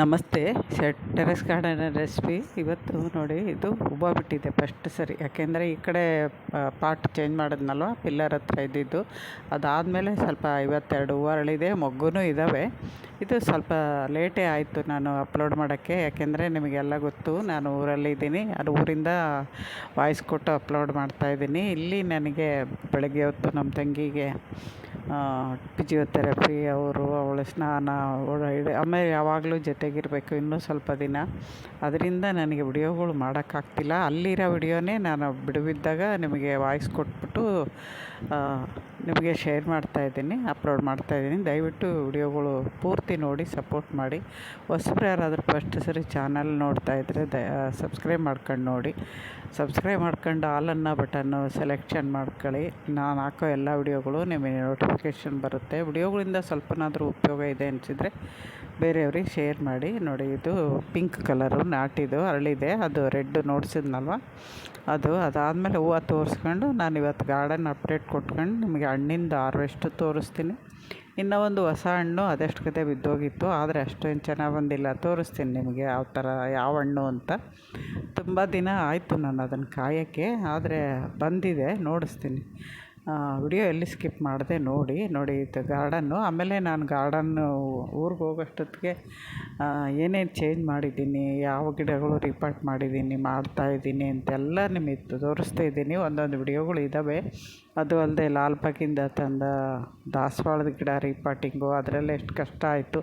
ನಮಸ್ತೆ, set terrace garden recipe. ಇವತ್ತು ನೋಡಿ, ಇದು ಹೂವು ಬಿಟ್ಟಿದೆ ಫಸ್ಟ್ ಸರಿ. ಯಾಕೆಂದರೆ ಈ ಕಡೆ ಪಾಟ್ ಚೇಂಜ್ ಮಾಡಿದ್ನಲ್ವ ಪಿಲ್ಲರ್ ಹತ್ರ ಇದ್ದಿದ್ದು. ಅದಾದಮೇಲೆ ಸ್ವಲ್ಪ ಐವತ್ತೆರಡು ಅರಳಿದೆ ಮೊಗ್ಗು ಇದ್ದಾವೆ ಇದು ಸ್ವಲ್ಪ ಲೇಟೇ ಆಯಿತು ನಾನು ಅಪ್ಲೋಡ್ ಮಾಡೋಕ್ಕೆ. ಯಾಕೆಂದರೆ ನಿಮಗೆಲ್ಲ ಗೊತ್ತು, ನಾನು ಊರಲ್ಲಿದ್ದೀನಿ ಅದು ಊರಿಂದ ವಾಯ್ಸ್ ಕೊಟ್ಟು ಅಪ್ಲೋಡ್ ಮಾಡ್ತಾಯಿದ್ದೀನಿ ಇಲ್ಲಿ ನನಗೆ ಬೆಳಗ್ಗೆ ಹೊತ್ತು ನಮ್ಮ ತಂಗಿಗೆ ಫಿಜಿಯೋಥೆರಪಿ ಅವರು, ಅವಳ ಸ್ನಾನ, ಅವಳ ಆಮೇಲೆ ಯಾವಾಗಲೂ ಜೊತೆಗಿರಬೇಕು ಇನ್ನೂ ಸ್ವಲ್ಪ ದಿನ. ಅದರಿಂದ ನನಗೆ ವಿಡಿಯೋಗಳು ಮಾಡೋಕ್ಕಾಗ್ತಿಲ್ಲ. ಅಲ್ಲಿರೋ ವಿಡಿಯೋನೇ ನಾನು ಬಿಡುವಿದ್ದಾಗ ನಿಮಗೆ ವಾಯ್ಸ್ ಕೊಟ್ಬಿಟ್ಟು ನಿಮಗೆ ಶೇರ್ ಮಾಡ್ತಾಯಿದ್ದೀನಿ ಅಪ್ಲೋಡ್ ಮಾಡ್ತಾಯಿದ್ದೀನಿ ದಯವಿಟ್ಟು ವಿಡಿಯೋಗಳು ಪೂರ್ತಿ ನೋಡಿ, ಸಪೋರ್ಟ್ ಮಾಡಿ. ಹೊಸಬ್ರು ಯಾರಾದರೂ ಫಸ್ಟ್ ಸರಿ ಚಾನಲ್ ನೋಡ್ತಾ ಇದ್ದರೆ ದ ಸಬ್ಸ್ಕ್ರೈಬ್ ಮಾಡ್ಕೊಂಡು ನೋಡಿ. ಸಬ್ಸ್ಕ್ರೈಬ್ ಮಾಡ್ಕೊಂಡು ಆಲನ್ನ ಬಟನ್ನು ಸೆಲೆಕ್ಷನ್ ಮಾಡ್ಕೊಳ್ಳಿ. ನಾನು ಹಾಕೋ ಎಲ್ಲ ವಿಡಿಯೋಗಳು ನಿಮಗೆ ನೋಟಿಫಿಕೇಷನ್ ಬರುತ್ತೆ. ವಿಡಿಯೋಗಳಿಂದ ಸ್ವಲ್ಪನಾದರೂ ಉಪಯೋಗ ಇದೆ ಅನಿಸಿದರೆ ಬೇರೆಯವ್ರಿಗೆ ಶೇರ್ ಮಾಡಿ. ನೋಡಿ, ಇದು ಪಿಂಕ್ ಕಲರು ನಾಟಿದು ಅರಳಿದೆ. ಅದು ರೆಡ್ ನೋಡ್ಸಿದ್ನಲ್ವ? ಅದು ಅದಾದಮೇಲೆ ಹೂವು ತೋರಿಸ್ಕೊಂಡು ನಾನು ಇವತ್ತು ಗಾರ್ಡನ್ ಅಪ್ಡೇಟ್ ಕೊಟ್ಕೊಂಡು ನಿಮಗೆ ಹಣ್ಣಿಂದು ಹಾರ್ವೆಸ್ಟು ತೋರಿಸ್ತೀನಿ. ಇನ್ನೂ ಒಂದು ಹೊಸ ಹಣ್ಣು ಅದಷ್ಟು ಕತೆ ಬಿದ್ದೋಗಿತ್ತು, ಆದರೆ ಅಷ್ಟೇನು ಚೆನ್ನಾಗಿ ಬಂದಿಲ್ಲ. ತೋರಿಸ್ತೀನಿ ನಿಮಗೆ ಯಾವ ಥರ ಯಾವ ಹಣ್ಣು ಅಂತ. ತುಂಬ ದಿನ ಆಯಿತು ನಾನು ಅದನ್ನು ಕಾಯೋಕ್ಕೆ, ಆದರೆ ಬಂದಿದೆ, ನೋಡಿಸ್ತೀನಿ. ವಿಡಿಯೋ ಎಲ್ಲಿ ಸ್ಕಿಪ್ ಮಾಡಿದೆ ನೋಡಿ ನೋಡಿ ಇದು ಗಾರ್ಡನ್ನು. ಆಮೇಲೆ ನಾನು ಗಾರ್ಡನ್ನು ಊರಿಗೆ ಹೋಗೋಷ್ಟೊತ್ತಿಗೆ ಏನೇನು ಚೇಂಜ್ ಮಾಡಿದ್ದೀನಿ, ಯಾವ ಗಿಡಗಳು ರಿಪಾರ್ಟ್ ಮಾಡಿದ್ದೀನಿ ಮಾಡ್ತಾಯಿದ್ದೀನಿ ಅಂತೆಲ್ಲ ನಿಮಗೆ ತೋರಿಸ್ತಾ ಇದ್ದೀನಿ. ಒಂದೊಂದು ವಿಡಿಯೋಗಳು ಇದ್ದಾವೆ ಅದು ಅಲ್ಲದೆ ಲಾಲ್ಬಾಗಿಂದ ತಂದ ದಾಸವಾಳದ ಗಿಡ ರಿಪಾರ್ಟಿಂಗು, ಅದರಲ್ಲಿ ಎಷ್ಟು ಕಷ್ಟ ಆಯಿತು.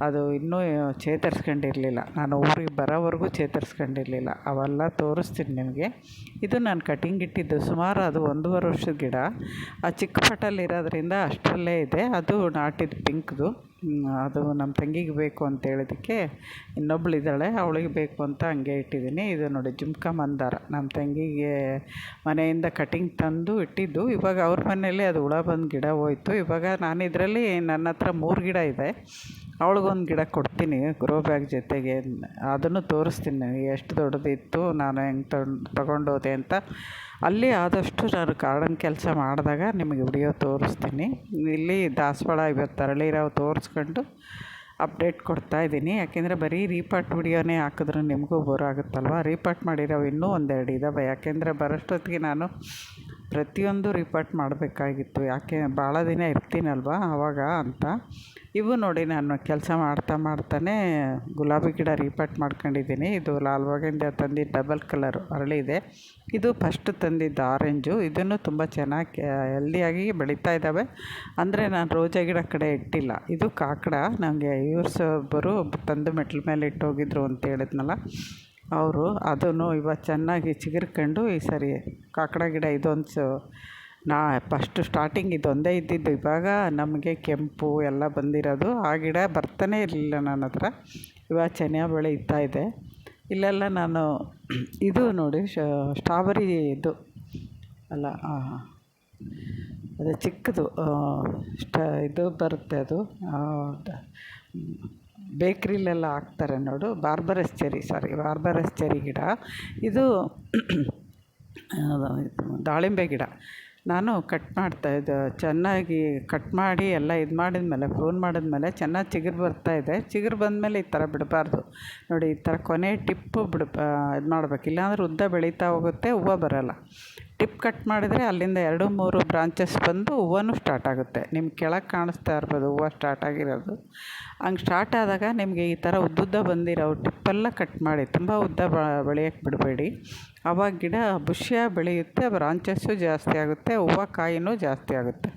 ಅದು ಇನ್ನೂ ಚೇತರಿಸ್ಕೊಂಡಿರಲಿಲ್ಲ. ನಾನು ಊರಿಗೆ ಬರೋವರೆಗೂ ಚೇತರಿಸ್ಕೊಂಡಿರಲಿಲ್ಲ. ಅವೆಲ್ಲ ತೋರಿಸ್ತೀನಿ ನಿಮಗೆ. ಇದು ನಾನು ಕಟಿಂಗ್ ಇಟ್ಟಿದ್ದು ಸುಮಾರು ಅದು ಒಂದೂವರೆ ವರ್ಷದ ಗಿಡ. ಆ ಚಿಕ್ಕ ಪಟಲ್ಲಿ ಇರೋದ್ರಿಂದ ಅಷ್ಟರಲ್ಲೇ ಇದೆ. ಅದು ನಾಟಿದ್ದು ಪಿಂಕ್ದು. ಅದು ನಮ್ಮ ತಂಗಿಗೆ ಬೇಕು ಅಂತ ಹೇಳಿದ್ದಕ್ಕೆ ಇನ್ನೊಬ್ಳು ಇದ್ದಾಳೆ, ಅವಳಿಗೆ ಬೇಕು ಅಂತ ಹಂಗೆ ಇಟ್ಟಿದ್ದೀನಿ. ಇದು ನೋಡಿ, ಜುಮ್ಕ ಮಂದಾರ. ನಮ್ಮ ತಂಗಿಗೆ ಮನೆಯಿಂದ ಕಟಿಂಗ್ ತಂದು ಇಟ್ಟಿದ್ದು. ಇವಾಗ ಅವ್ರ ಮನೆಯಲ್ಲಿ ಅದು ಹುಳ ಬಂದು ಗಿಡ ಹೋಯಿತು. ಇವಾಗ ನಾನು ಇದರಲ್ಲಿ ನನ್ನ ಹತ್ರ ಮೂರು ಗಿಡ ಇದೆ. ಅವಳಿಗೊಂದು ಗಿಡ ಕೊಡ್ತೀನಿ ಗ್ರೋ ಬ್ಯಾಗ್ ಜೊತೆಗೆ ಅದನ್ನು ತೋರಿಸ್ತೀನಿ. ಎಷ್ಟು ದೊಡ್ಡದಿತ್ತು, ನಾನು ಹೆಂಗೆ ತಗೊಂಡು ತಗೊಂಡೋದೆ ಅಂತ. ಅಲ್ಲಿ ಆದಷ್ಟು ನಾನು ಗಾರ್ಡನ್ ಕೆಲಸ ಮಾಡಿದಾಗ ನಿಮಗೆ ವಿಡಿಯೋ ತೋರಿಸ್ತೀನಿ. ಇಲ್ಲಿ ದಾಸವಾಳ ಇವತ್ತು ಅರಳಿರೋ ತೋರಿಸ್ಕೊಂಡು ಅಪ್ಡೇಟ್ ಕೊಡ್ತಾ ಇದ್ದೀನಿ. ಯಾಕೆಂದರೆ ಬರೀ ರೀಪಾರ್ಟ್ ವಿಡಿಯೋನೇ ಹಾಕಿದ್ರೆ ನಿಮಗೂ ಬೋರ್ ಆಗುತ್ತಲ್ವ? ರೀಪಾರ್ಟ್ ಮಾಡಿರೋ ಇನ್ನೂ ಒಂದೆರಡು ಇದ್ದಾವೆ ಯಾಕೆಂದರೆ ಬರೋಷ್ಟೊತ್ತಿಗೆ ನಾನು ಪ್ರತಿಯೊಂದು ರಿಪೋರ್ಟ್ ಮಾಡಬೇಕಾಗಿತ್ತು. ಯಾಕೆ? ಭಾಳ ದಿನ ಇರ್ತೀನಲ್ವ ಆವಾಗ ಅಂತ. ಇವು ನೋಡಿ ನಾನು ಕೆಲಸ ಮಾಡ್ತಾ ಮಾಡ್ತಾನೆ ಗುಲಾಬಿ ಗಿಡ ರಿಪೋರ್ಟ್ ಮಾಡ್ಕೊಂಡಿದ್ದೀನಿ. ಇದು ಲಾಲ್ಬಾಗಿಂದ ತಂದಿದ್ದು ಡಬಲ್ ಕಲರ್ ಅರಳಿದೆ ಇದು. ಫಸ್ಟ್ ತಂದಿದ್ದು ಆರೆಂಜು ಇದನ್ನು ತುಂಬ ಚೆನ್ನಾಗಿ ಹೆಲ್ದಿಯಾಗಿ ಬೆಳೀತಾ ಇದ್ದಾವೆ. ಅಂದರೆ ನಾನು ರೋಜಾ ಗಿಡ ಕಡೆ ಇಟ್ಟಿಲ್ಲ. ಇದು ಕಾಕಡ. ನನಗೆ ಇವ್ರ್ಸ್ ಒಬ್ಬರು ತಂದು ಮೆಟ್ಲ ಮೇಲೆ ಇಟ್ಟೋಗಿದ್ರು ಅಂತ ಹೇಳಿದ್ನಲ್ಲ. ಅವರು ಅದನ್ನು ಇವಾಗ ಚೆನ್ನಾಗಿ ಚಿಗುರ್ಕೊಂಡು ಈ ಸರಿ ಕಾಕಡ ಗಿಡ ಇದೊಂದು ನಾ ಫಸ್ಟ್ ಸ್ಟಾರ್ಟಿಂಗ್ ಇದೊಂದೇ ಇದ್ದಿದ್ದು. ಇವಾಗ ನಮಗೆ ಕೆಂಪು ಎಲ್ಲ ಬಂದಿರೋದು. ಆ ಗಿಡ ಬರ್ತಾನೇ ಇರಲಿಲ್ಲ ನನ್ನ ಹತ್ರ. ಇವಾಗ ಚೆನ್ನಾಗಿ ಬೆಳೀತಾ ಇದೆ. ಇಲ್ಲೆಲ್ಲ ನಾನು ಇದು ನೋಡಿ ಸ್ಟ್ರಾಬೆರಿ ಇದು. ಅಲ್ಲ ಅದು ಚಿಕ್ಕದು ಸ್ಟ, ಇದು ಬರುತ್ತೆ ಅದು. ಬೇಕ್ರಿಲೆಲ್ಲ ಹಾಕ್ತಾರೆ ನೋಡು. ಬಾರ್ಬರಸ್ ಚೆರಿ ಸಾರಿ, ಬಾರ್ಬರಸ್ ಚೆರಿ ಗಿಡ. ಇದು ದಾಳಿಂಬೆ ಗಿಡ. ನಾನು ಕಟ್ ಮಾಡ್ತಾ ಇದು ಚೆನ್ನಾಗಿ ಕಟ್ ಮಾಡಿ ಎಲ್ಲ ಇದು ಮಾಡಿದ್ಮೇಲೆ ಪ್ರೂನ್ ಮಾಡಿದ್ಮೇಲೆ ಚೆನ್ನಾಗಿ ಚಿಗುರು ಬರ್ತಾ ಇದೆ. ಚಿಗುರು ಬಂದಮೇಲೆ ಈ ಥರ ಬಿಡಬಾರ್ದು. ನೋಡಿ, ಈ ಥರ ಕೊನೆ ಟಿಪ್ಪು ಬಿಡ ಇದು ಮಾಡ್ಬೇಕು. ಇಲ್ಲಾಂದ್ರೆ ಉದ್ದ ಬೆಳೀತಾ ಹೋಗುತ್ತೆ, ಹೂವು ಬರೋಲ್ಲ. ಟಿಪ್ ಕಟ್ ಮಾಡಿದರೆ ಅಲ್ಲಿಂದ ಎರಡು, ಮೂರು ಬ್ರಾಂಚಸ್ ಬಂದು ಹೂವನೂ ಸ್ಟಾರ್ಟ್ ಆಗುತ್ತೆ. ನಿಮ್ಗೆ ಕೆಳಗೆ ಕಾಣಿಸ್ತಾ ಇರ್ಬೋದು, ಹೂವು ಸ್ಟಾರ್ಟ್ ಆಗಿರೋದು. ಹಂಗೆ ಸ್ಟಾರ್ಟ್ ಆದಾಗ ನಿಮಗೆ ಈ ಥರ ಉದ್ದುದ್ದ ಬಂದಿರೋ ಟಿಪ್ಪೆಲ್ಲ ಕಟ್ ಮಾಡಿ, ತುಂಬ ಉದ್ದ ಬೆಳೆಯೋಕ್ಕೆ ಬಿಡಬೇಡಿ. ಆವಾಗ ಗಿಡ ಬುಷಿಯಾಗಿ ಬೆಳೆಯುತ್ತೆ ಬ್ರಾಂಚಸ್ಸು ಜಾಸ್ತಿ ಆಗುತ್ತೆ, ಹೂವು, ಕಾಯಿನೂ ಜಾಸ್ತಿ ಆಗುತ್ತೆ.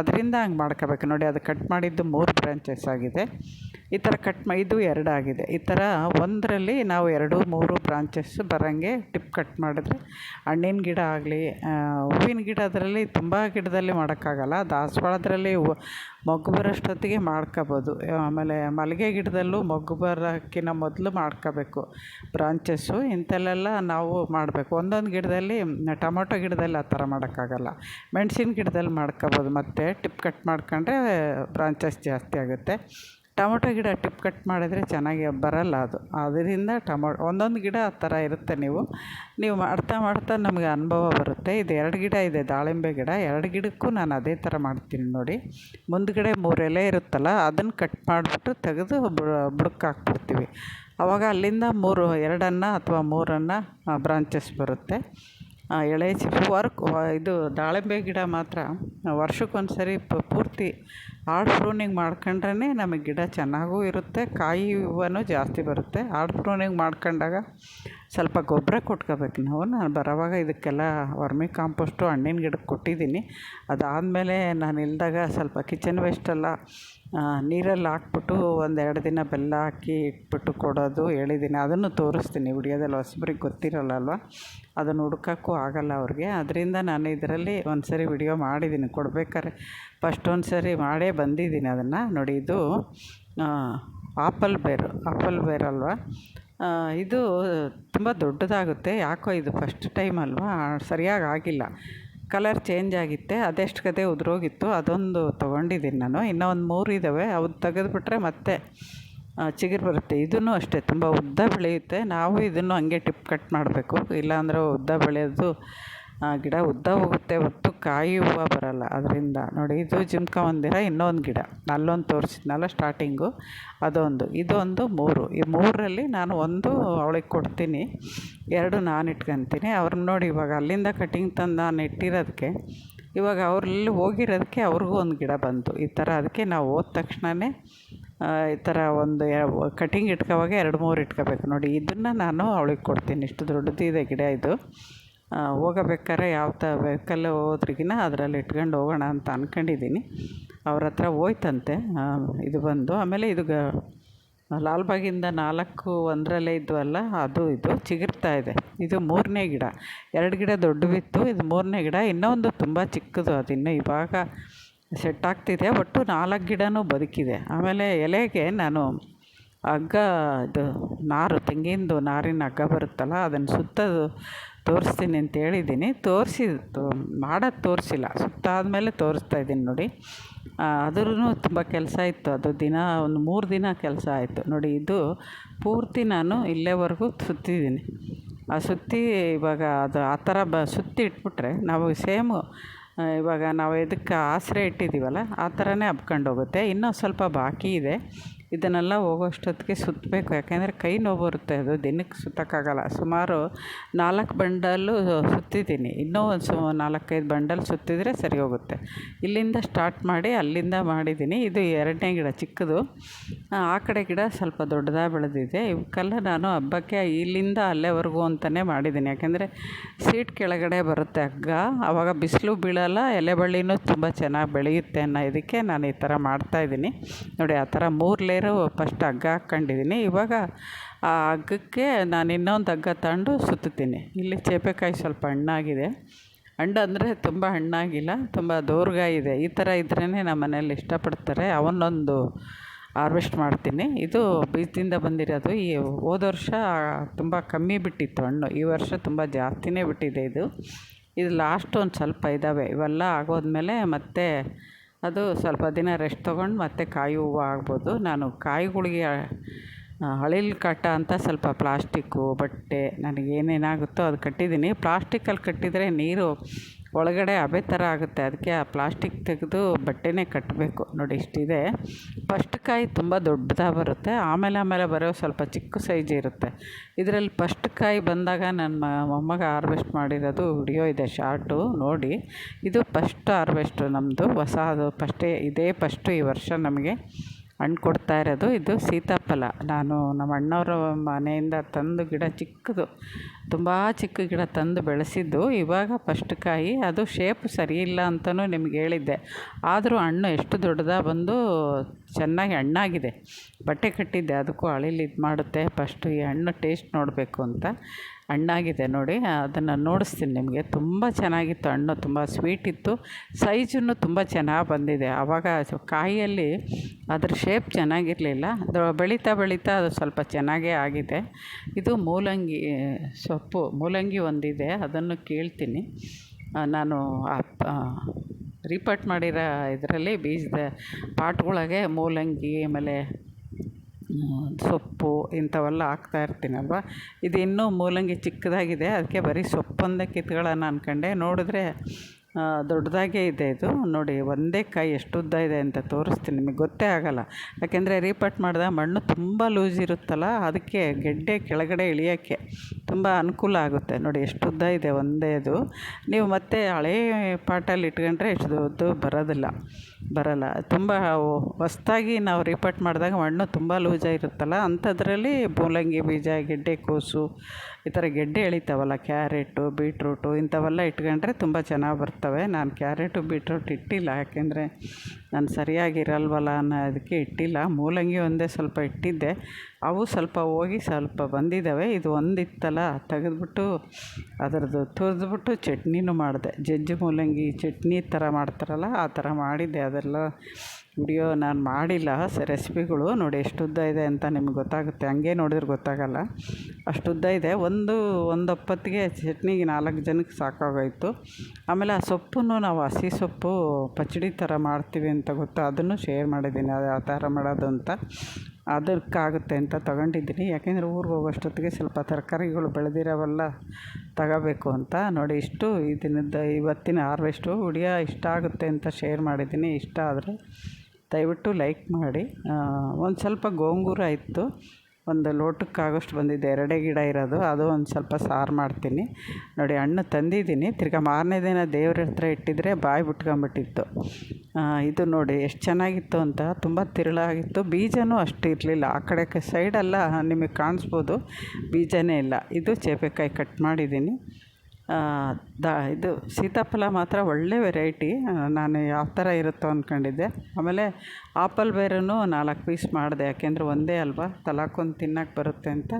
ಅದರಿಂದ ಹಂಗೆ ಮಾಡ್ಕೋಬೇಕು. ನೋಡಿ, ಅದು ಕಟ್ ಮಾಡಿದ್ದು ಮೂರು ಬ್ರಾಂಚಸ್ ಆಗಿದೆ. ಈ ಥರ ಕಟ್ ಮಾ, ಇದು ಎರಡು ಆಗಿದೆ. ಈ ಥರ ಒಂದರಲ್ಲಿ ನಾವು ಎರಡು, ಮೂರು ಬ್ರಾಂಚಸ್ ಬರೋಂಗೆ ಟಿಪ್ ಕಟ್ ಮಾಡಿದ್ರೆ ಹಣ್ಣಿನ ಗಿಡ ಆಗಲಿ ಹೂವಿನ ಗಿಡ ಅದರಲ್ಲಿ ತುಂಬ ಗಿಡದಲ್ಲಿ ಮಾಡೋಕ್ಕಾಗಲ್ಲ. ದಾಸವಾಳದ್ರಲ್ಲಿ ಮೊಗ್ಗು ಬರೋಷ್ಟೊತ್ತಿಗೆ ಮಾಡ್ಕೋಬೋದು. ಆಮೇಲೆ ಮಲ್ಲಿಗೆ ಗಿಡದಲ್ಲೂ ಮೊಗ್ಗು ಬರೋಕ್ಕಿಂತ ಮೊದಲು ಮಾಡ್ಕೋಬೇಕು. ಬ್ರಾಂಚಸ್ಸು ಇಂಥಲ್ಲೆಲ್ಲ ನಾವು ಮಾಡಬೇಕು. ಒಂದೊಂದು ಗಿಡದಲ್ಲಿ, ಟೊಮೊಟೊ ಗಿಡದಲ್ಲಿ ಆ ಥರ ಮಾಡೋಕ್ಕಾಗಲ್ಲ. ಮೆಣಸಿನ ಗಿಡದಲ್ಲಿ ಮಾಡ್ಕೋಬೋದು. ಮತ್ತು ಟಿಪ್ ಕಟ್ ಮಾಡ್ಕೊಂಡ್ರೆ ಬ್ರಾಂಚಸ್ ಜಾಸ್ತಿ ಆಗುತ್ತೆ. ಟೊಮೊಟೊ ಗಿಡ ಟಿಪ್ ಕಟ್ ಮಾಡಿದರೆ ಚೆನ್ನಾಗಿ ಬರಲ್ಲ ಅದು. ಅದರಿಂದ ಟಮೊ, ಒಂದೊಂದು ಗಿಡ ಆ ಥರ ಇರುತ್ತೆ ನೀವು. ನೀವು ಮಾಡ್ತಾ ಮಾಡ್ತಾ ನಮಗೆ ಅನುಭವ ಬರುತ್ತೆ. ಇದು ಎರಡು ಗಿಡ ಇದೆ, ದಾಳಿಂಬೆ ಗಿಡ. ಎರಡು ಗಿಡಕ್ಕೂ ನಾನು ಅದೇ ಥರ ಮಾಡ್ತೀನಿ ನೋಡಿ. ಮುಂದ್ಗಡೆ ಮೂರು ಎಲೆ ಇರುತ್ತಲ್ಲ, ಅದನ್ನು ಕಟ್ ಮಾಡಿಬಿಟ್ಟು ತೆಗೆದು ಬುಡಕ್ಕೆ ಹಾಕ್ಬಿಡ್ತೀವಿ. ಆವಾಗ ಅಲ್ಲಿಂದ ಮೂರು, ಎರಡನ್ನು ಅಥವಾ ಮೂರನ್ನು ಬ್ರಾಂಚಸ್ ಬರುತ್ತೆ. ಎಳೆ, ಚಿಪ್ಪು, ವರ್ಕ್, ಇದು ದಾಳಿಂಬೆ ಗಿಡ ಮಾತ್ರ. ವರ್ಷಕ್ಕೊಂದು ಸರಿ ಪೂರ್ತಿ ಆಡ್ ಪ್ರೂನಿಂಗ್ ಮಾಡ್ಕೊಂಡ್ರೆ ನಮಗೆ ಗಿಡ ಚೆನ್ನಾಗೂ ಇರುತ್ತೆ ಕಾಯಿ ಹೂವನ್ನು ಜಾಸ್ತಿ ಬರುತ್ತೆ. ಆಡ್ ಪ್ರೂನಿಂಗ್ ಮಾಡ್ಕೊಂಡಾಗ ಸ್ವಲ್ಪ ಗೊಬ್ಬರ ಕೊಟ್ಕೋಬೇಕು ನಾವು. ನಾನು ಬರೋವಾಗ ಇದಕ್ಕೆಲ್ಲ ವರ್ಮಿ ಕಾಂಪೋಸ್ಟು, ಹಣ್ಣಿನ ಗಿಡಕ್ಕೆ ಕೊಟ್ಟಿದ್ದೀನಿ. ಅದಾದಮೇಲೆ ನಾನು ಇಲ್ದಾಗ ಸ್ವಲ್ಪ ಕಿಚನ್ ವೇಸ್ಟೆಲ್ಲ ನೀರಲ್ಲಿ ಹಾಕ್ಬಿಟ್ಟು ಒಂದೆರಡು ದಿನ ಬೆಲ್ಲ ಹಾಕಿ ಇಟ್ಬಿಟ್ಟು ಕೊಡೋದು, ಹೇಳಿದ್ದೀನಿ. ಅದನ್ನು ತೋರಿಸ್ತೀನಿ ವಿಡಿಯೋದಲ್ಲಿ, ಹೊಸಬ್ರಿಗೆ ಗೊತ್ತಿರೋಲ್ಲ ಅಲ್ವಾ? ಅದನ್ನು ಹುಡ್ಕೋಕ್ಕೂ ಆಗೋಲ್ಲ ಅವ್ರಿಗೆ. ಅದರಿಂದ ನಾನು ಇದರಲ್ಲಿ ಒಂದು ಸರಿ ವಿಡಿಯೋ ಮಾಡಿದ್ದೀನಿ. ಕೊಡ್ಬೇಕಾದ್ರೆ ಫಸ್ಟ್ ಒಂದು ಸರಿ ಮಾಡೇ ಬಂದಿದ್ದೀನಿ ಅದನ್ನು. ನೋಡಿ, ಇದು ಆಪಲ್ ಬೇರು, ಆಪಲ್ ಬೇರಲ್ವಾ ಇದು ತುಂಬ ದೊಡ್ಡದಾಗುತ್ತೆ. ಯಾಕೋ ಇದು ಫಸ್ಟ್ ಟೈಮ್ ಅಲ್ವಾ? ಸರಿಯಾಗಿ ಆಗಿಲ್ಲ. ಕಲರ್ ಚೇಂಜ್ ಆಗಿತ್ತೆ. ಅದೆಷ್ಟು ಕತೆ ಉದುರೋಗಿತ್ತು, ಅದೊಂದು ತೊಗೊಂಡಿದ್ದೀನಿ ನಾನು. ಇನ್ನೂ ಒಂದು ಮೂರು ಇದ್ದಾವೆ ಅವು ತೆಗೆದುಬಿಟ್ರೆ ಮತ್ತೆ ಚಿಗುರು ಬರುತ್ತೆ. ಇದೂ ಅಷ್ಟೇ, ತುಂಬ ಉದ್ದ ಬೆಳೆಯುತ್ತೆ. ನಾವು ಇದನ್ನು ಹಂಗೆ ಟಿಪ್ ಕಟ್ ಮಾಡಬೇಕು. ಇಲ್ಲಾಂದರೆ ಉದ್ದ ಬೆಳೆಯೋದು ಗಿಡ ಉದ್ದ ಹೋಗುತ್ತೆ ಹೊತ್ತು ಕಾಯಿ ಹೂವು ಬರೋಲ್ಲ. ಅದರಿಂದ ನೋಡಿ, ಇದು ಜುಮ್ಕ ಒಂದಿರ, ಇನ್ನೊಂದು ಗಿಡ. ಅಲ್ಲೊಂದು ತೋರಿಸಿದ್ನಲ್ಲ ಸ್ಟಾರ್ಟಿಂಗು ಅದೊಂದು. ಇದೊಂದು ಮೂರು. ಈ ಮೂರರಲ್ಲಿ ನಾನು ಒಂದು ಅವಳಿಗೆ ಕೊಡ್ತೀನಿ. ಎರಡು ನಾನು ಇಟ್ಕೊತೀನಿ. ಅವ್ರನ್ನ ನೋಡಿ ಇವಾಗ ಅಲ್ಲಿಂದ ಕಟಿಂಗ್ ತಂದು ನಾನು ಇಟ್ಟಿರೋದಕ್ಕೆ ಇವಾಗ ಅವ್ರಲ್ಲಿ ಹೋಗಿರೋದಕ್ಕೆ ಅವ್ರಿಗೂ ಒಂದು ಗಿಡ ಬಂತು. ಈ ಥರ ಅದಕ್ಕೆ ನಾವು ಹೋದ ತಕ್ಷಣವೇ ಈ ಥರ ಒಂದು ಕಟಿಂಗ್ ಇಟ್ಕೋವಾಗ ಎರಡು ಮೂರು ಇಟ್ಕೋಬೇಕು. ನೋಡಿ, ಇದನ್ನು ನಾನು ಅವಳಿಗೆ ಕೊಡ್ತೀನಿ. ಇಷ್ಟು ದೊಡ್ಡದಿದೆ ಗಿಡ ಇದು. ಹೋಗಬೇಕಾರೆ ಯಾವ ತ ವೆಹಿಕಲ್ ಹೋದ್ರಿಗಿನ ಅದರಲ್ಲಿ ಇಟ್ಕೊಂಡು ಹೋಗೋಣ ಅಂತ ಅಂದ್ಕೊಂಡಿದ್ದೀನಿ ಅವ್ರ ಹತ್ರ ಹೋಯ್ತಂತೆ. ಇದು ಬಂದು ಆಮೇಲೆ ಇದು ಗ, ಲಾಲ್ಬಾಗಿಂದ ನಾಲ್ಕು ಒಂದರಲ್ಲೇ ಇದ್ವಲ್ಲ, ಅದು ಇದು ಚಿಗುರ್ತಾ ಇದೆ. ಇದು ಮೂರನೇ ಗಿಡ. ಎರಡು ಗಿಡ ದೊಡ್ಡ ಬಿತ್ತು. ಇದು ಮೂರನೇ ಗಿಡ. ಇನ್ನೊಂದು ತುಂಬ ಚಿಕ್ಕದು ಅದು. ಇನ್ನೂ ಇವಾಗ ಸೆಟ್ ಆಗ್ತಿದೆ. ಒಟ್ಟು ನಾಲ್ಕು ಗಿಡನೂ ಬದುಕಿದೆ. ಆಮೇಲೆ ಎಲೆಗೆ ನಾನು ಹಗ್ಗ, ಇದು ನಾರು ತೆಂಗಿನದು ನಾರಿನ ಹಗ್ಗ ಬರುತ್ತಲ್ಲ, ಅದನ್ನು ಸುತ್ತೋದು ತೋರಿಸ್ತೀನಿ ಅಂತ ಹೇಳಿದ್ದೀನಿ. ತೋರಿಸಿ ಮಾಡೋದು ತೋರಿಸಿಲ್ಲ. ಸುತ್ತಾದ ಮೇಲೆ ತೋರಿಸ್ತಾ ಇದ್ದೀನಿ ನೋಡಿ. ಅದ್ರೂ ತುಂಬ ಕೆಲಸ ಇತ್ತು. ಅದು ದಿನ, ಒಂದು ಮೂರು ದಿನ ಕೆಲಸ ಆಯಿತು. ನೋಡಿ, ಇದು ಪೂರ್ತಿ ನಾನು ಇಲ್ಲೇವರೆಗೂ ಸುತ್ತಿದ್ದೀನಿ. ಆ ಸುತ್ತಿ ಇವಾಗ ಅದು ಆ ಥರ ಬ, ಸುತ್ತಿ ಇಟ್ಬಿಟ್ರೆ ನಾವು ಸೇಮು ಇವಾಗ ನಾವು ಇದಕ್ಕೆ ಆಸರೆ ಇಟ್ಟಿದ್ದೀವಲ್ಲ, ಆ ಥರನೇ ಹಬ್ಕೊಂಡೋಗುತ್ತೆ ಇನ್ನೂ ಸ್ವಲ್ಪ ಬಾಕಿ ಇದೆ. ಇದನ್ನೆಲ್ಲ ಹೋಗೋಷ್ಟೊತ್ತಿಗೆ ಸುತ್ತಬೇಕು. ಯಾಕೆಂದರೆ ಕೈ ನೋವು ಬರುತ್ತೆ. ಅದು ದಿನಕ್ಕೆ ಸುತ್ತಕ್ಕಾಗಲ್ಲ. ಸುಮಾರು ನಾಲ್ಕು ಬಂಡಲ್ಲು ಸುತ್ತಿದ್ದೀನಿ. ಇನ್ನೂ ಒಂದು ಸು ನಾಲ್ಕೈದು ಬಂಡಲ್ ಸುತ್ತಿದ್ರೆ ಸರಿ ಹೋಗುತ್ತೆ. ಇಲ್ಲಿಂದ ಸ್ಟಾರ್ಟ್ ಮಾಡಿ ಅಲ್ಲಿಂದ ಮಾಡಿದ್ದೀನಿ. ಇದು ಎರಡನೇ ಗಿಡ, ಚಿಕ್ಕದು. ಆ ಕಡೆ ಗಿಡ ಸ್ವಲ್ಪ ದೊಡ್ಡದಾಗಿ ಬೆಳೆದಿದೆ. ಇವಕ್ಕೆಲ್ಲ ನಾನು ಹಬ್ಬಕ್ಕೆ ಇಲ್ಲಿಂದ ಅಲ್ಲೇವರೆಗೂ ಅಂತಲೇ ಮಾಡಿದ್ದೀನಿ. ಯಾಕೆಂದರೆ ಸೀಟ್ ಕೆಳಗಡೆ ಬರುತ್ತೆ ಹಗ್ಗ. ಆವಾಗ ಬಿಸಿಲು ಬೀಳಲ್ಲ ಎಲೆ ಬಳ್ಳಿನೂ ತುಂಬ ಚೆನ್ನಾಗಿ ಬೆಳೆಯುತ್ತೆ ಅನ್ನೋ ಇದಕ್ಕೆ ನಾನು ಈ ಥರ ಮಾಡ್ತಾಯಿದ್ದೀನಿ ನೋಡಿ, ಆ ಥರ ಮೂರು ಲೇರ್ ವೈರು ಫಸ್ಟ್ ಹಗ್ಗ ಹಾಕ್ಕೊಂಡಿದ್ದೀನಿ. ಇವಾಗ ಆ ಹಗ್ಗಕ್ಕೆ ನಾನು ಇನ್ನೊಂದು ಹಗ್ಗ ತಗೊಂಡು ಸುತ್ತುತ್ತೀನಿ ಇಲ್ಲಿ ಚೇಪೆಕಾಯಿ ಸ್ವಲ್ಪ ಹಣ್ಣಾಗಿದೆ. ಹಣ್ಣು ಅಂದರೆ ತುಂಬ ಹಣ್ಣಾಗಿಲ್ಲ, ತುಂಬ ದೋರ್ಗಾಯಿದೆ ಈ ಥರ ಇದ್ರೇ ನಮ್ಮ ಮನೇಲಿ ಇಷ್ಟಪಡ್ತಾರೆ. ಅವನ್ನೊಂದು ಹಾರ್ವೆಸ್ಟ್ ಮಾಡ್ತೀನಿ. ಇದು ಬೀಜದಿಂದ ಬಂದಿರೋದು. ಈ ಹೋದ ವರ್ಷ ತುಂಬ ಕಮ್ಮಿ ಬಿಟ್ಟಿತ್ತು ಹಣ್ಣು. ಈ ವರ್ಷ ತುಂಬ ಜಾಸ್ತಿನೇ ಬಿಟ್ಟಿದೆ ಇದು. ಇದು ಲಾಸ್ಟ್ ಒಂದು ಸ್ವಲ್ಪ ಇದ್ದಾವೆ ಇವೆಲ್ಲ ಆಗೋದ್ಮೇಲೆ ಮತ್ತೆ ಅದು ಸ್ವಲ್ಪ ದಿನ ರೆಸ್ಟ್ ತೊಗೊಂಡು ಮತ್ತೆ ಕಾಯಿ ಹೂವು ಆಗ್ಬೋದು. ನಾನು ಕಾಯಿಗಳಿಗೆ ಅಳಿಲು ಕಟ್ಟ ಅಂತ ಸ್ವಲ್ಪ ಪ್ಲಾಸ್ಟಿಕ್ಕು ಬಟ್ಟೆ, ನನಗೆ ಏನೇನಾಗುತ್ತೋ ಅದು ಕಟ್ಟಿದ್ದೀನಿ. ಪ್ಲಾಸ್ಟಿಕಲ್ಲಿ ಕಟ್ಟಿದರೆ ನೀರು ಒಳಗಡೆ ಹಬೆ ಥರ ಆಗುತ್ತೆ. ಅದಕ್ಕೆ ಆ ಪ್ಲಾಸ್ಟಿಕ್ ತೆಗೆದು ಬಟ್ಟೆನೇ ಕಟ್ಟಬೇಕು. ನೋಡಿ ಇಷ್ಟಿದೆ. ಫಸ್ಟ್ ಕಾಯಿ ತುಂಬ ದೊಡ್ಡದಾಗಿ ಬರುತ್ತೆ. ಆಮೇಲೆ ಆಮೇಲೆ ಬರೋ ಸ್ವಲ್ಪ ಚಿಕ್ಕ ಸೈಜ್ ಇರುತ್ತೆ. ಇದರಲ್ಲಿ ಫಸ್ಟ್ ಕಾಯಿ ಬಂದಾಗ ನನ್ನ ಮೊಮ್ಮಗ ಹಾರ್ವೆಸ್ಟ್ ಮಾಡಿರೋದು ವಿಡಿಯೋ ಇದೆ ಶಾರ್ಟು. ನೋಡಿ, ಇದು ಫಸ್ಟ್ ಹಾರ್ವೆಸ್ಟು ನಮ್ಮದು ಹೊಸದು ಫಸ್ಟೇ, ಇದೇ ಫಸ್ಟು ಈ ವರ್ಷ ನಮಗೆ ಹಣ್ಣು ಕೊಡ್ತಾ ಇರೋದು. ಇದು ಸೀತಾಫಲ. ನಾನು ನಮ್ಮ ಅಣ್ಣವ್ರ ಮನೆಯಿಂದ ತಂದು ಗಿಡ ಚಿಕ್ಕದು. ತುಂಬ ಚಿಕ್ಕ ಗಿಡ ತಂದು ಬೆಳೆಸಿದ್ದು ಇವಾಗ ಫಸ್ಟ್ ಕಾಯಿ. ಅದು ಶೇಪ್ ಸರಿ ಇಲ್ಲ ಅಂತಲೂ ನಿಮ್ಗೆ ಹೇಳಿದ್ದೆ. ಆದರೂ ಹಣ್ಣು ಎಷ್ಟು ದೊಡ್ಡದಾಗಿ ಬಂದು ಚೆನ್ನಾಗಿ ಹಣ್ಣಾಗಿದೆ. ಬಟ್ಟೆ ಕಟ್ಟಿದ್ದೆ, ಅದಕ್ಕೂ ಅಳಿಲಿ ಇದು ಮಾಡುತ್ತೆ. ಫಸ್ಟು ಈ ಹಣ್ಣು ಟೇಸ್ಟ್ ನೋಡಬೇಕು ಅಂತ. ಹಣ್ಣಾಗಿದೆ ನೋಡಿ, ಅದನ್ನು ನೋಡಿಸ್ತೀನಿ ನಿಮಗೆ. ತುಂಬ ಚೆನ್ನಾಗಿತ್ತು ಹಣ್ಣು, ತುಂಬ ಸ್ವೀಟ್ ಇತ್ತು. ಸೈಜನ್ನು ತುಂಬ ಚೆನ್ನಾಗಿ ಬಂದಿದೆ. ಆವಾಗ ಕಾಯಿಯಲ್ಲಿ ಅದ್ರ ಶೇಪ್ ಚೆನ್ನಾಗಿರಲಿಲ್ಲ. ಅದು ಬೆಳೀತಾ ಬೆಳೀತಾ ಅದು ಸ್ವಲ್ಪ ಚೆನ್ನಾಗೇ ಆಗಿದೆ. ಇದು ಮೂಲಂಗಿ ಸೊಪ್ಪು ಮೂಲಂಗಿ ಒಂದಿದೆ, ಅದನ್ನು ಕೇಳ್ತೀನಿ. ನಾನು ರಿಪೋರ್ಟ್ ಮಾಡಿರೋ ಇದರಲ್ಲಿ ಬೀಜದ ಪಾಟ್ಗೊಳಗೆ ಮೂಲಂಗಿ, ಆಮೇಲೆ ಸೊಪ್ಪು ಇಂಥವೆಲ್ಲ ಹಾಕ್ತಾ ಇರ್ತೀನಲ್ವ? ಇದು ಇನ್ನೂ ಮೂಲಂಗಿ ಚಿಕ್ಕದಾಗಿದೆ, ಅದಕ್ಕೆ ಬರೀ ಸೊಪ್ಪೊಂದೇ ಕಿತ್ಕೊಳ್ಳೋಣ ಅಂದ್ಕೊಂಡೆ ನೋಡಿದ್ರೆ ದೊಡ್ಡದಾಗೇ ಇದೆ ಇದು. ನೋಡಿ, ಒಂದೇ ಕಾಯಿ ಎಷ್ಟು ಉದ್ದ ಇದೆ ಅಂತ ತೋರಿಸ್ತೀನಿ, ನಿಮಗೆ ಗೊತ್ತೇ ಆಗೋಲ್ಲ. ಯಾಕೆಂದರೆ ರೀಪಟ್ ಮಾಡಿದ ಮಣ್ಣು ತುಂಬ ಲೂಸ್ ಇರುತ್ತಲ್ಲ, ಅದಕ್ಕೆ ಗೆಡ್ಡೆ ಕೆಳಗಡೆ ಇಳಿಯೋಕ್ಕೆ. ತುಂಬ ಅನುಕೂಲ ಆಗುತ್ತೆ. ನೋಡಿ, ಎಷ್ಟು ಉದ್ದ ಇದೆ ಒಂದೇ ಇದು ನೀವು ಮತ್ತೆ ಹಳೇ ಪಾಟಲ್ಲಿ ಇಟ್ಕೊಂಡ್ರೆ ಇಷ್ಟು ಉದ್ದ ಬರೋದಿಲ್ಲ. ಬರೋಲ್ಲ. ತುಂಬ ಹೊಸ್ದಾಗಿ ನಾವು ರಿಪೋರ್ಟ್ ಮಾಡಿದಾಗ ಮಣ್ಣು ತುಂಬ ಲೂಸಾಗಿರುತ್ತಲ್ಲ ಅಂಥದ್ರಲ್ಲಿ ಮೂಲಂಗಿ ಬೀಜ ಗೆಡ್ಡೆಕೋಸು ಈ ಥರ ಗೆಡ್ಡೆ ಎಳಿತಾವಲ್ಲ ಕ್ಯಾರೆಟು ಬೀಟ್ರೂಟು ಇಂಥವೆಲ್ಲ ಇಟ್ಕೊಂಡ್ರೆ ತುಂಬ ಚೆನ್ನಾಗಿ ಬರ್ತವೆ. ನಾನು ಕ್ಯಾರೆಟು ಬೀಟ್ರೂಟ್ ಇಟ್ಟಿಲ್ಲ, ಯಾಕೆಂದರೆ ನಾನು ಸರಿಯಾಗಿರಲ್ವಲ್ಲ ಅನ್ನೋದಕ್ಕೆ ಇಟ್ಟಿಲ್ಲ. ಮೂಲಂಗಿ ಒಂದೇ ಸ್ವಲ್ಪ ಇಟ್ಟಿದ್ದೆ. ಅವು ಸ್ವಲ್ಪ ಹೋಗಿ ಸ್ವಲ್ಪ ಬಂದಿದ್ದಾವೆ ಇದು ಒಂದಿತ್ತಲ್ಲ, ತೆಗೆದ್ಬಿಟ್ಟು ಅದರದ್ದು ತುರಿದ್ಬಿಟ್ಟು ಚಟ್ನಿನೂ ಮಾಡಿದೆ. ಜಜ್ಜಿ ಮೂಲಂಗಿ ಚಟ್ನಿ ಥರ ಮಾಡ್ತಾರಲ್ಲ, ಆ ಥರ ಮಾಡಿದ್ದೆ. ಅದೆಲ್ಲ ವಿಡಿಯೋ ನಾನು ಮಾಡಿಲ್ಲ, ಸ, ರೆಸಿಪಿಗಳು ನೋಡಿ ಎಷ್ಟು ಉದ್ದ ಇದೆ ಅಂತ ನಿಮ್ಗೆ ಗೊತ್ತಾಗುತ್ತೆ. ಹಂಗೆ ನೋಡಿದ್ರೆ ಗೊತ್ತಾಗಲ್ಲ. ಅಷ್ಟು ಉದ್ದ ಇದೆ. ಒಂದು ಒಂದು ಒಪ್ಪತ್ತಿಗೆ ಚಟ್ನಿಗೆ ನಾಲ್ಕು ಜನಕ್ಕೆ ಸಾಕಾಗೋಯಿತು. ಆಮೇಲೆ ಆ ಸೊಪ್ಪನ್ನು ನಾವು ಹಸಿ ಸೊಪ್ಪು ಪಚಡಿ ಥರ ಮಾಡ್ತೀವಿ ಅಂತ ಗೊತ್ತಾ. ಅದನ್ನು ಶೇರ್ ಮಾಡಿದ್ದೀನಿ. ಅದು ಯಾವ ಥರ ಮಾಡೋದು ಅಂತ. ಅದಕ್ಕಾಗುತ್ತೆ ಅಂತ ತಗೊಂಡಿದ್ದೀನಿ. ಯಾಕೆಂದರೆ ಊರಿಗೆ ಹೋಗೋಷ್ಟೊತ್ತಿಗೆ ಸ್ವಲ್ಪ ತರಕಾರಿಗಳು ಬೆಳೆದಿರೋವೆಲ್ಲ ತಗೋಬೇಕು ಅಂತ. ನೋಡಿ, ಇಷ್ಟು ಈ ದಿನದ ಇವತ್ತಿನ ಹಾರ್ವೆಸ್ಟು ಹುಡಿಯ ಇಷ್ಟ ಆಗುತ್ತೆ ಅಂತ ಶೇರ್ ಮಾಡಿದ್ದೀನಿ. ಇಷ್ಟ ಆದರೆ ದಯವಿಟ್ಟು ಲೈಕ್ ಮಾಡಿ. ಒಂದು ಸ್ವಲ್ಪ ಗೋಂಗೂರ ಇತ್ತು. ಒಂದು ಲೋಟಕ್ಕಾಗೋಷ್ಟು ಬಂದಿದೆ. ಎರಡೇ ಗಿಡ ಇರೋದು. ಅದು ಒಂದು ಸ್ವಲ್ಪ ಸಾರು ಮಾಡ್ತೀನಿ. ನೋಡಿ, ಹಣ್ಣು ತಂದಿದ್ದೀನಿ. ತಿರ್ಗಾ ಮಾರನೇ ದಿನ ದೇವ್ರ ಹತ್ರ ಇಟ್ಟಿದ್ರೆ ಬಾಯಿ ಬಿಟ್ಕೊಂಬಿಟ್ಟಿತ್ತು ಇದು ನೋಡಿ, ಎಷ್ಟು ಚೆನ್ನಾಗಿತ್ತು ಅಂತ. ತುಂಬ ತಿರುಳಾಗಿತ್ತು. ಬೀಜವೂ ಅಷ್ಟು ಇರಲಿಲ್ಲ. ಆ ಕಡೆ ಸೈಡೆಲ್ಲ ನಿಮಗೆ ಕಾಣಿಸ್ಬೋದು. ಬೀಜನೇ ಇಲ್ಲ. ಇದು ಚೇಪೆಕಾಯಿ ಕಟ್ ಮಾಡಿದ್ದೀನಿ. ದ, ಇದು ಸೀತಾಫಲ ಮಾತ್ರ ಒಳ್ಳೆ ವೆರೈಟಿ ನಾನು ಯಾವ ಥರ ಇರುತ್ತೋ ಅಂದ್ಕೊಂಡಿದ್ದೆ ಆಮೇಲೆ ಆಪಲ್ ಬೇರೂ ನಾಲ್ಕು ಪೀಸ್ ಮಾಡಿದೆ. ಯಾಕೆಂದರೆ ಒಂದೇ ಅಲ್ವಾ? ತಲಾಕೊಂದು ತಿನ್ನೋಕೆ ಬರುತ್ತೆ ಅಂತ.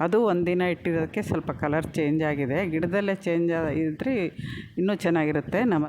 ಅದು ಒಂದಿನ ಇಟ್ಟಿರೋದಕ್ಕೆ ಸ್ವಲ್ಪ ಕಲರ್ ಚೇಂಜ್ ಆಗಿದೆ. ಗಿಡದಲ್ಲೇ ಚೇಂಜ್ ಇದ್ದರೆ ಇನ್ನೂ ಚೆನ್ನಾಗಿರುತ್ತೆ. ನಮ್ಮ